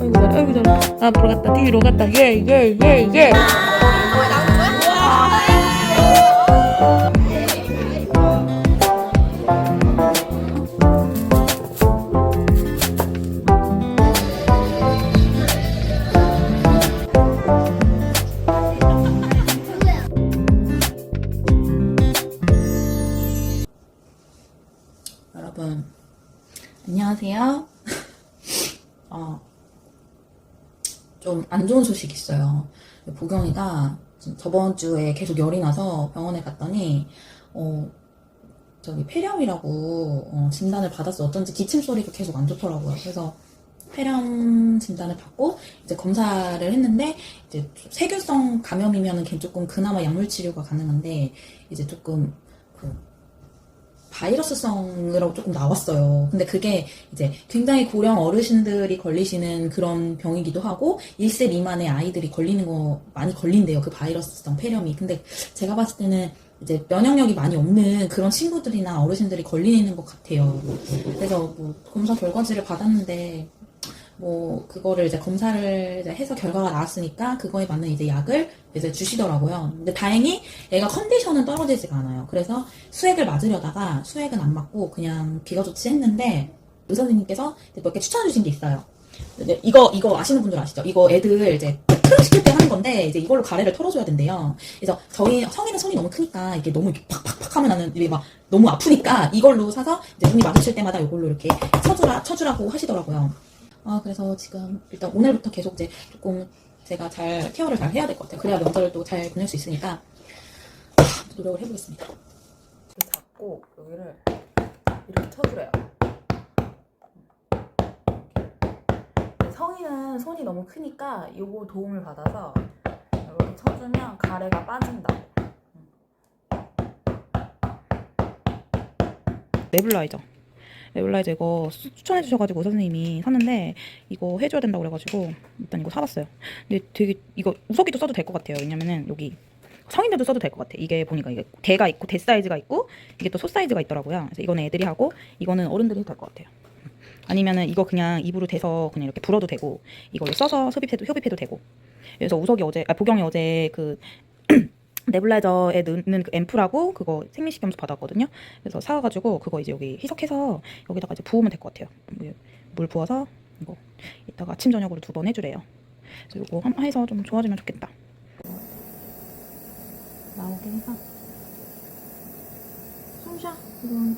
아이고 잘해 아이고 잘해 앞으로 갔다 뒤로 갔다. 예예예예 안녕하세요. 어, 좀 안 좋은 소식이 있어요. 보경이가 저번 주에 계속 열이 나서 병원에 갔더니 어, 저기 폐렴이라고 어, 진단을 받았어. 어쩐지 기침 소리가 계속 안 좋더라고요. 그래서 폐렴 진단을 받고 이제 검사를 했는데 이제 세균성 감염이면은 걔 조금 그나마 약물 치료가 가능한데 이제 조금 그 바이러스성으로 조금 나왔어요. 근데 그게 이제 굉장히 고령 어르신들이 걸리시는 그런 병이기도 하고 1세 미만의 아이들이 걸리는 거 많이 걸린대요. 그 바이러스성 폐렴이. 근데 제가 봤을 때는 이제 면역력이 많이 없는 그런 친구들이나 어르신들이 걸리는 것 같아요. 그래서 뭐 검사 결과지를 받았는데 뭐 그거를 이제 검사를 이제 해서 결과가 나왔으니까 그거에 맞는 이제 약을 이제 주시더라고요. 근데 다행히 애가 컨디션은 떨어지지가 않아요. 그래서 수액을 맞으려다가 수액은 안 맞고 그냥 비거 조치했는데 의사 선생님께서 몇 개 추천해 주신 게 있어요. 이거 이거 아시는 분들 아시죠? 이거 애들 이제 크림 시킬 때 하는 건데 이제 이걸로 가래를 털어줘야 된대요. 그래서 저희 성인은 손이 너무 크니까 이게 너무 이렇게 팍팍팍 하면 나는 이게 막 너무 아프니까 이걸로 사서 이제 눈이 마주칠 때마다 이걸로 이렇게 쳐주라 쳐주라고 하시더라고요. 아 그래서 지금 일단 오늘부터 계속 이제 조금 제가 잘 케어를 잘 해야 될 것 같아요. 그래야 명절을 또 잘 보낼 수 있으니까 하, 노력을 해보겠습니다. 잡고 여기를 이렇게 쳐주래요. 성인은 손이 너무 크니까 요거 도움을 받아서 이렇게 쳐주면 가래가 빠진다고. 네블라이저. 네블라이저 이거 수- 추천해 주셔가지고 선생님이 샀는데 이거 해줘야 된다고 그래가지고 일단 이거 사봤어요. 근데 되게 이거 우석이도 써도 될 것 같아요. 왜냐면은 여기 성인들도 써도 될 것 같아. 이게 보니까 이게 대가 있고 대 사이즈가 있고 이게 또 소 사이즈가 있더라고요. 그래서 이거는 애들이 하고 이거는 어른들이 해도 될 것 같아요. 아니면은 이거 그냥 입으로 대서 그냥 이렇게 불어도 되고 이걸로 써서 흡입해도 흡입해도 되고. 그래서 우석이 어제 아 보경이 어제 그 네블라이저에 넣는 그 앰플하고 그거 생리식염수 받았거든요. 그래서 사가지고 그거 이제 여기 희석해서 여기다가 이제 부으면 될 것 같아요. 물- 물 부어서 이거 이따가 아침 저녁으로 두 번 해주래요. 그래서 이거 한- 해서 좀 좋아지면 좋겠다. 나오게 해서 숨 쉬어 지금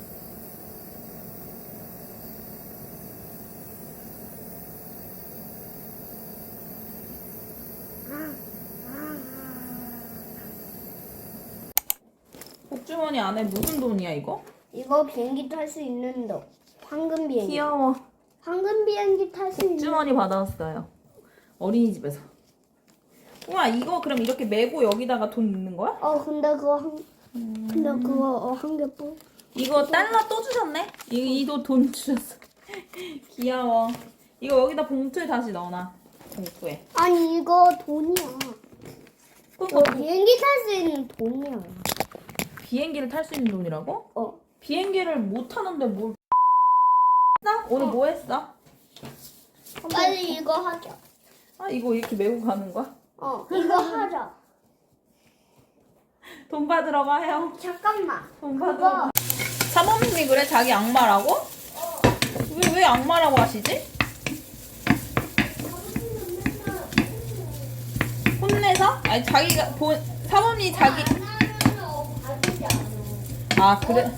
주머니 안에 무슨 돈이야 이거? 이거 비행기 탈 수 있는 거. 황금 비행기. 귀여워. 황금 비행기 탈 수 있는. 복주머니 받아왔어요. 어린이집에서. 우와 이거 그럼 이렇게 메고 여기다가 돈 넣는 거야? 어 근데 그거 한 근데 그거 어, 한개 뿐. 이거 달러 또 주셨네? 이, 이도 돈 주셨어. 귀여워. 이거 여기다 봉투에 다시 넣어놔. 봉투에. 아니 이거 돈이야. 이거 그러니까 비행기 탈 수 있는 돈이야. 비행기를 탈 수 있는 돈이라고? 어. 비행기를 못 타는데 뭘 했어? 오늘 뭐 했어? 빨리 이거 하자. 아 이거 이렇게 메고 가는 거야? 어 이거 하자. 돈 받으러 가요. 잠깐만. 돈 받으러 그거. 사모님이 그래 자기 악마라고? 왜 왜 악마라고 하시지? 혼내서? 아니 자기가 본 사모님이 자기 아 그래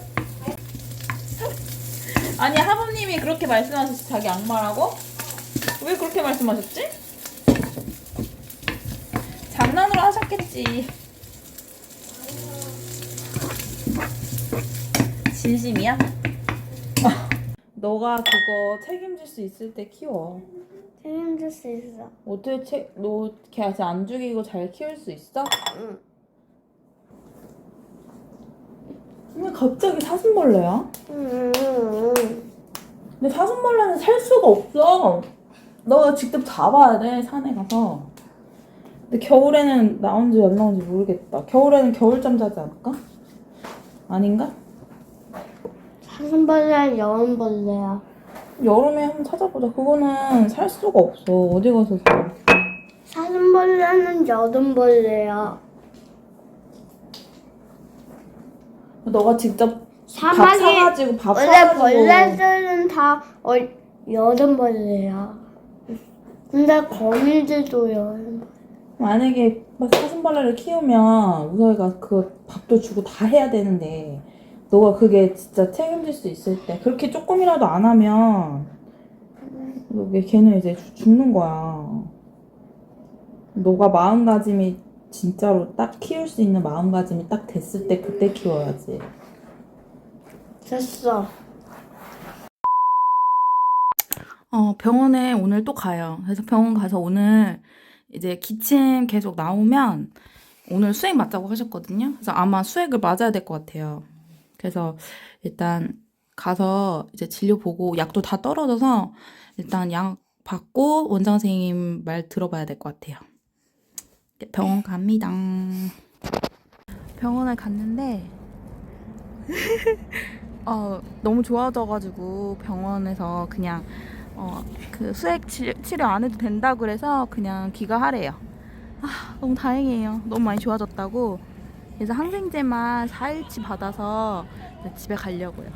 아니 사모님이 그렇게 말씀하셨지 자기 악마라고? 왜 그렇게 말씀하셨지? 장난으로 하셨겠지 진심이야? 너가 그거 책임질 수 있을 때 키워. 책임질 수 있어. 어떻게 책, 너걔 아직 안 죽이고 잘 키울 수 있어? 응. 왜 갑자기 사슴벌레야? 근데 사슴벌레는 살 수가 없어. 너가 직접 잡아야 돼, 산에 가서. 근데 겨울에는 나온지 안 나온지 모르겠다. 겨울에는 겨울잠 자지 않을까? 아닌가? 사슴벌레 여운벌레야. 여름에 한번 찾아보자. 그거는 살 수가 없어. 어디 가서 사? 사슴벌레는 여름벌레야. 너가 직접 밥 사막에 사가지고 밥 원래 사가지고 벌레들은 다 어, 여름벌레야. 근데 거미들도 여름. 만약에 막 사슴벌레를 키우면 우석이가 그 밥도 주고 다 해야 되는데 너가 그게 진짜 책임질 수 있을 때 그렇게 조금이라도 안 하면 이게 걔는 이제 죽- 죽는 거야. 너가 마음가짐이 진짜로 딱 키울 수 있는 마음가짐이 딱 됐을 때 그때 키워야지. 됐어. 어, 병원에 오늘 또 가요. 그래서 병원 가서 오늘 이제 기침 계속 나오면 오늘 수액 맞자고 하셨거든요. 그래서 아마 수액을 맞아야 될 것 같아요. 그래서 일단 가서 이제 진료 보고 약도 다 떨어져서 일단 약 받고 원장 선생님 말 들어봐야 될 것 같아요. 네, 병원 갑니다. 병원을 갔는데 어, 너무 좋아져가지고 병원에서 그냥 어, 그 수액 치, 치료 안 해도 된다 그래서 그냥 귀가하래요. 아, 너무 다행이에요. 너무 많이 좋아졌다고. 그래서 항생제만 4일치 받아서 집에 가려고요.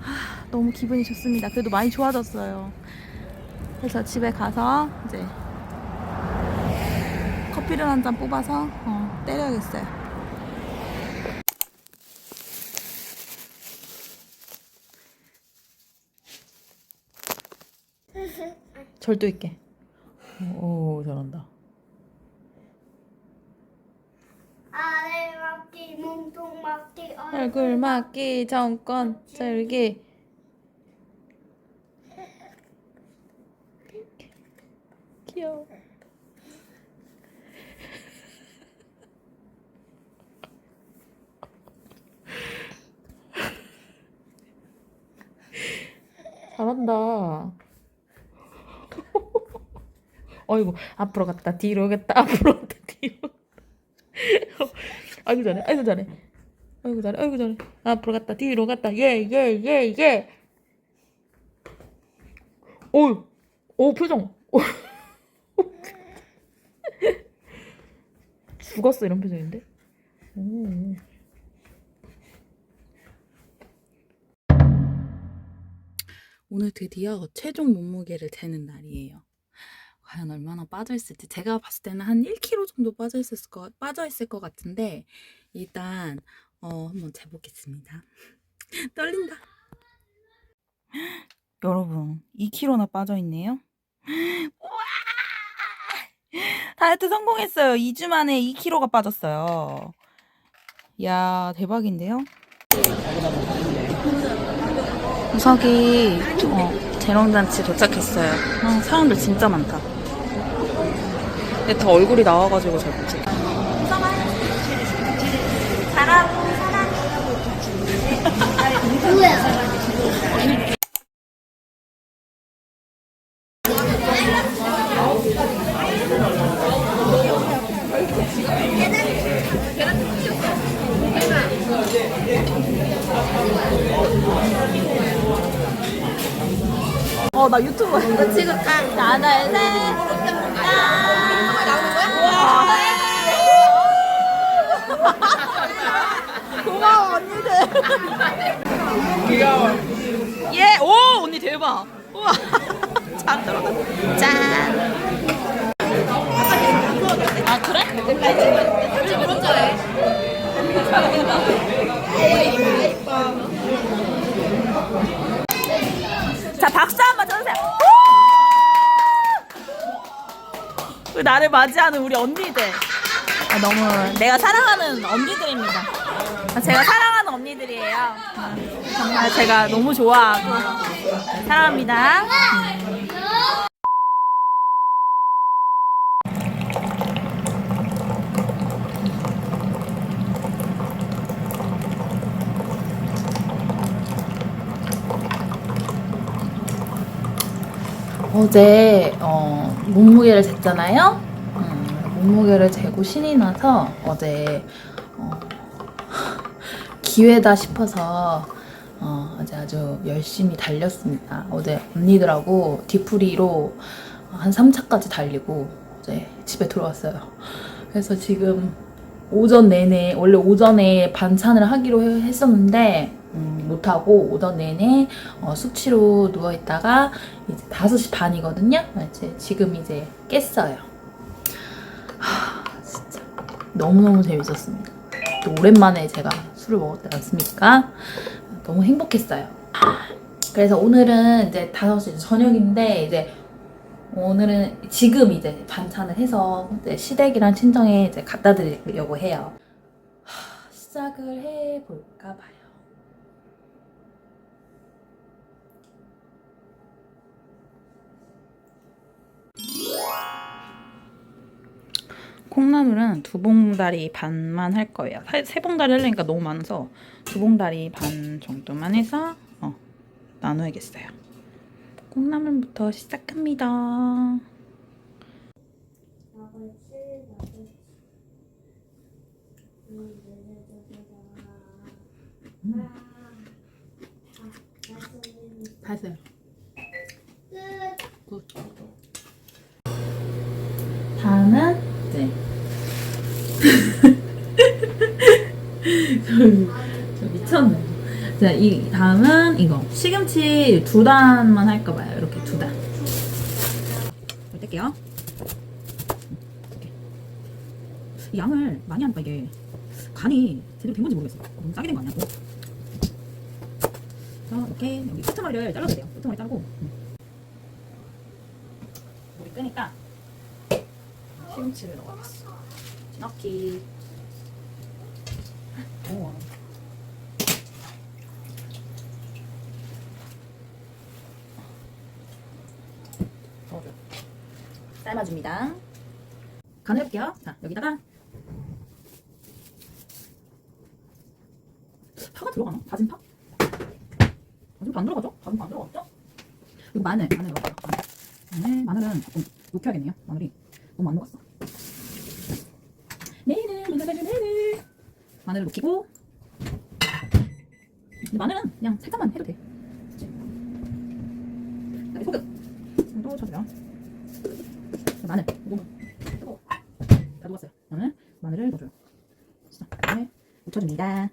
아, 너무 기분이 좋습니다. 그래도 많이 좋아졌어요. 그래서 집에 가서 이제 커피를 한 잔 뽑아서 어, 때려야겠어요. 절도 있게. 오, 잘한다. 아래 막기 몸통 막기 얼굴 맞기 정권 절기. 귀여워. 잘한다. 어이구 앞으로 갔다 뒤로 갔다 앞으로 갔다 뒤로. 아이고 잘해 아이고 잘해 아이고 잘해 아이고 잘해 앞으로 갔다 뒤로 갔다 예 예 예 예. 오오 오, 표정. 오. 죽었어 이런 표정인데. 오. 오늘 드디어 최종 몸무게를 재는 날이에요. 과연 얼마나 빠져 있을지 제가 봤을 때는 한 1kg 정도 빠져 있을 것 빠져 있을 것 같은데 일단 어 한번 재보겠습니다. 떨린다. 여러분 2kg나 빠져 있네요. 우와! 다이어트 성공했어요. 2주 만에 2kg가 빠졌어요. 야 대박인데요? 우석이 어, 재롱잔치 도착했어요. 아, 사람들 진짜 많다. 근데 더 얼굴이 나와가지고 잘 못 찍어. 어, 나 유튜브 이거 찍을까? 하나, 둘, 셋. 예, 오, 언니 대박. 우와. 잘 들어가. 짠. 아, 그래? 우! 나를 맞이하는 우리 언니들. 아, 너무 내가 사랑하는 언니들입니다. 아, 제가 사랑하는 언니들이에요. 아, 정말 제가 너무 좋아하고 사랑합니다. 어제 어, 몸무게를 쟀잖아요. 음, 몸무게를 재고 신이 나서 어제 어, 기회다 싶어서 어, 어제 아주 열심히 달렸습니다. 어제 언니들하고 뒤풀이로 한 3차까지 달리고 어제 집에 들어왔어요. 그래서 지금 오전 내내 원래 오전에 반찬을 하기로 해- 했었는데 음, 못하고 오전 내내 어, 숙취로 누워 있다가 이제 5시 반이거든요. 이제 지금 이제 깼어요. 하, 진짜 너무너무 재밌었습니다. 또 오랜만에 제가 술을 먹었지 않습니까? 너무 행복했어요. 그래서 오늘은 이제 5시 저녁인데 이제 오늘은 지금 이제 반찬을 해서 이제 시댁이랑 친정에 이제 갖다 드리려고 해요. 하, 시작을 해볼까 봐요. 콩나물은 두 봉다리 반만 할 거예요. 사- 세 봉다리 하려니까 너무 많아서 두 봉다리 반 정도만 해서 어, 나눠야겠어요. 콩나물부터 시작합니다. 다 했어요. 굿. 다음은 이제 저, 저 미쳤네. 자, 이 다음은 이거 시금치 두 단만 할까 봐요. 이렇게 두 단. 이 양을 많이 하니까 이게 간이 제대로 된 건지 모르겠어요. 너무 짜게 된 거 아니야? 또? 자, 이렇게 여기 끝머리를 잘라줘야 돼요. 끝머리 자르고 음. 물이 끄니까 시금치를 넣어야겠어. 넣기. 오. 넣어줘. 삶아줍니다. 간을 해볼게요. 자, 여기다가 파가 들어가나? 다진 파? 다진 파안 들어가죠? 다진 파안 들어갔죠? 그리고 마늘, 마늘 넣어요. 마늘, 마늘은 조금 녹여야겠네요. 마늘이 너무 안 녹았어. 마늘, 마늘, 마늘, 마늘. 마늘을 녹이고 마늘은 그냥 살짝만 해도 돼. 그치? 그다음에 소금 또 쳐줘요. 마늘, 이거 뜨거워. 다 녹았어요. 마늘, 마늘을 넣어줘요. 자, 그다음에 묻혀줍니다.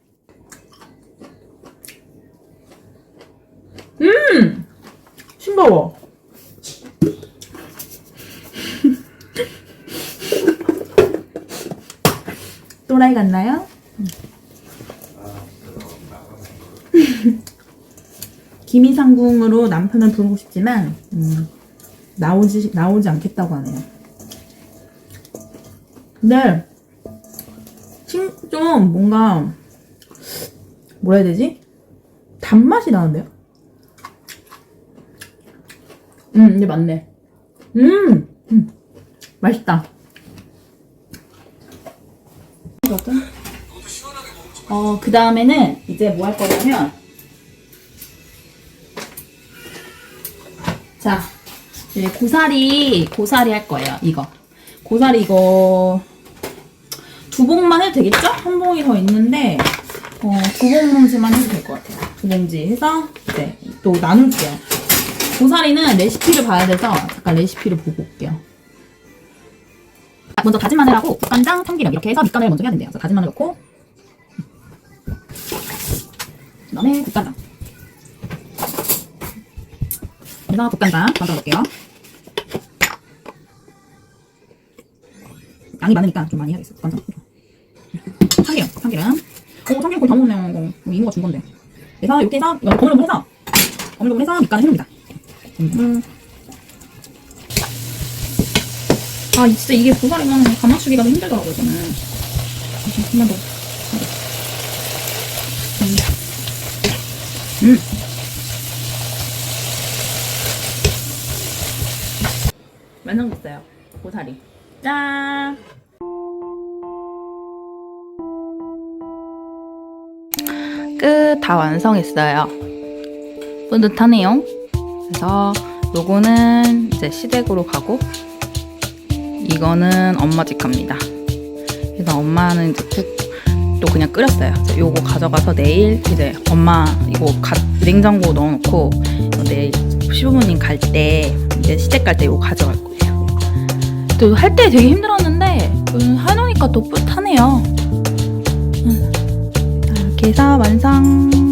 음! 싱거워. 또라이 같나요? 김이상궁으로 남편을 부르고 싶지만 음, 나오지 나오지 않겠다고 하네요. 근 데 신- 좀 뭔가 뭐라 해야 되지? 단맛이 나는데요? 음, 이게 맞네. 음, 음 맛있다. 어, 그 다음에는 이제 뭐 할 거냐면, 자, 이제 고사리, 고사리 할 거예요, 이거. 고사리 이거, 두 봉만 해도 되겠죠? 한 봉이 더 있는데, 어, 두 봉지만 해도 될 것 같아요. 두 봉지 해서, 이제 또 나눌게요. 고사리는 레시피를 봐야 돼서, 잠깐 레시피를 보고 올게요. 아, 먼저 다진 마늘하고 국간장, 참기름 이렇게 해서 밑간을 먼저 해야 된대요. 그래서 다진 마늘 넣고 그 다음에 국간장. 그래서 국간장 먼저 넣을게요. 양이 많으니까 좀 많이 해야겠어. 국간장. 참기름. 오, 참기름 거의 다. 이거 이거 이모가 준 건데. 그래서 이렇게 해서 이거 거물로 해서 거물로 해서 밑간을 해줍니다. 음. 아 진짜 이게 고사리면 간 맞추기가 좀 힘들더라고요 저는 한번 더 음. 음. 완성됐어요 고사리 짠 끝 다 완성했어요 뿌듯하네요 그래서 요거는 이제 시댁으로 가고 이거는 엄마 집 갑니다. 그래서 엄마는 이제 국또 그냥 끓였어요. 요거 가져가서 내일 이제 엄마 이거 갓 냉장고 넣어놓고 내일 시부모님 갈 때 이제 시댁 갈때 이거 가져갈 거예요. 또 할 때 되게 힘들었는데 음, 해놓으니까 또 뿌듯하네요. 이렇게 해서 완성.